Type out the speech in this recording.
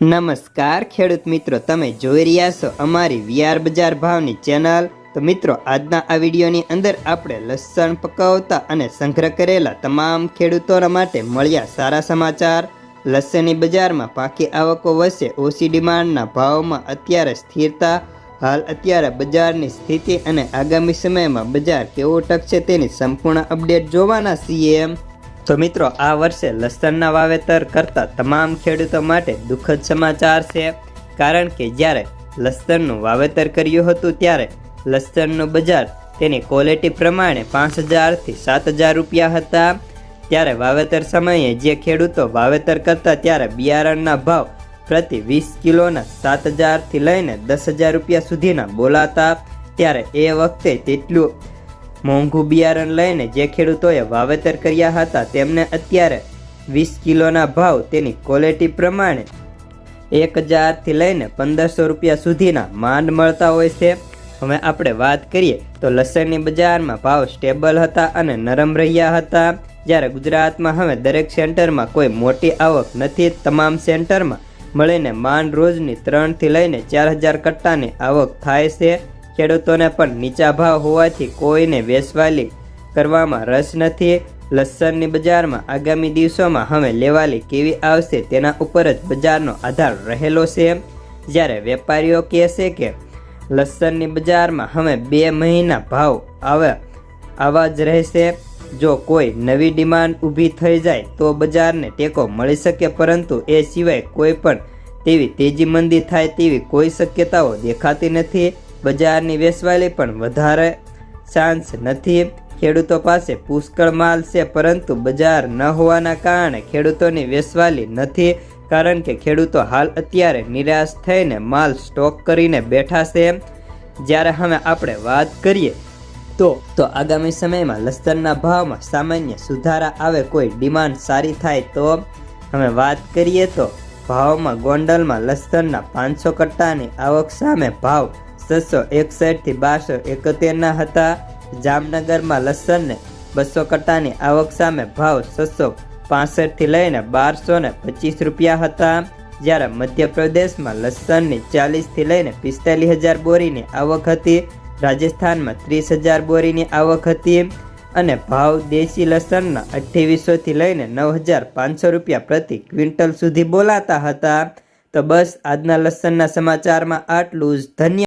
નમસ્કાર, ખેડૂત મિત્રો, તમે જોઈ રહ્યા છો અમારી વિયાર બજાર ભાવની ચેનલ. તો મિત્રો, આજના આ વિડીયોની અંદર આપણે લસણ પકાવતા અને સંગ્રહ કરેલા તમામ ખેડૂતોના માટે મળ્યા સારા સમાચાર. લસણની બજારમાં પાકી આવકો વચ્ચે ઓછી ડિમાન્ડના ભાવમાં અત્યારે સ્થિરતા. હાલ અત્યારે બજારની સ્થિતિ અને આગામી સમયમાં બજાર કેવો ટકશે તેની સંપૂર્ણ અપડેટ જોવાના છીએ. તો મિત્રો, આ વર્ષે લસણના વાવેતર કરતા તમામ ખેડૂતો માટે દુઃખદ સમાચાર છે. કારણ કે જ્યારે લસણનું વાવેતર કર્યું હતું ત્યારે લસણનું બજાર તેની ક્વોલિટી પ્રમાણે પાંચ હજારથી સાત હજાર રૂપિયા હતા. ત્યારે વાવેતર સમયે જે ખેડૂતો વાવેતર કરતા ત્યારે બિયારણના ભાવ પ્રતિ વીસ કિલોના સાત હજારથી લઈને દસ હજાર રૂપિયા સુધીના બોલાતા. ત્યારે એ વખતે તેટલું મોંઘું બિયારણ લઈને જે ખેડૂતોએ વાવેતર કર્યા હતા તેમને અત્યારે વીસ કિલોના ભાવ તેની ક્વોલિટી પ્રમાણે એક હજારથી લઈને પંદરસો રૂપિયા સુધીના માંડ મળતા હોય છે. હવે આપણે વાત કરીએ તો લસણની બજારમાં ભાવ સ્ટેબલ હતા અને નરમ રહ્યા હતા. જ્યારે ગુજરાતમાં હવે દરેક સેન્ટરમાં કોઈ મોટી આવક નથી. તમામ સેન્ટરમાં મળીને માંડ રોજની ત્રણથી લઈને ચાર હજાર કટ્ટાની આવક થાય છે. ખેડૂતોને પણ નીચા ભાવ હોવાથી કોઈને વેસવાલી કરવામાં રસ નથી. લસણની બજારમાં આગામી દિવસોમાં હવે લેવાલી કેવી આવશે તેના ઉપર જ બજારનો આધાર રહેલો છે. જ્યારે વેપારીઓ કહેશે કે લસણની બજારમાં હવે બે મહિના ભાવ આવે આવા જ રહેશે. જો કોઈ નવી ડિમાન્ડ ઊભી થઈ જાય તો બજારને ટેકો મળી શકે, પરંતુ એ સિવાય કોઈ પણ તેવી તેજી મંદી થાય તેવી કોઈ શક્યતાઓ દેખાતી નથી. બજારની વેચવાલી પણ વધારે ચાન્સ નથી. ખેડૂતો પાસે પુષ્કળ માલ છે, પરંતુ બજાર ન હોવાના કારણે ખેડૂતોની વેચવાલી નથી, કારણ કે ખેડૂતો હાલ અત્યારે નિરાશ થઈને માલ સ્ટોક કરીને બેઠા છે. જ્યારે હવે આપણે વાત કરીએ તો તો આગામી સમયમાં લસણના ભાવમાં સામાન્ય સુધારા આવે, કોઈ ડિમાન્ડ સારી થાય તો? અમે વાત કરીએ તો, ભાવમાં ગોંડલમાં લસણના પાંચસો કટ્ટાની આવક સામે ભાવ છસો એકસઠથી બારસો એકોતેરના હતા. જામનગરમાં લસણને બસો કટ્ટાની આવક સામે ભાવ છસો પાસઠથી લઈને બારસો ને પચીસ રૂપિયા હતા. જ્યારે મધ્યપ્રદેશમાં લસણની ચાલીસથી લઈને પિસ્તાલીસ હજાર બોરીની આવક હતી. રાજસ્થાનમાં ત્રીસ હજાર બોરીની આવક હતી અને ભાવ દેશી લસણના અઠ્ઠાવીસોથી લઈને નવ હજાર પાંચસો રૂપિયા પ્રતિ ક્વિન્ટલ સુધી બોલાતા હતા. તો બસ આજના લસણના સમાચારમાં આટલું જ. ધન્ય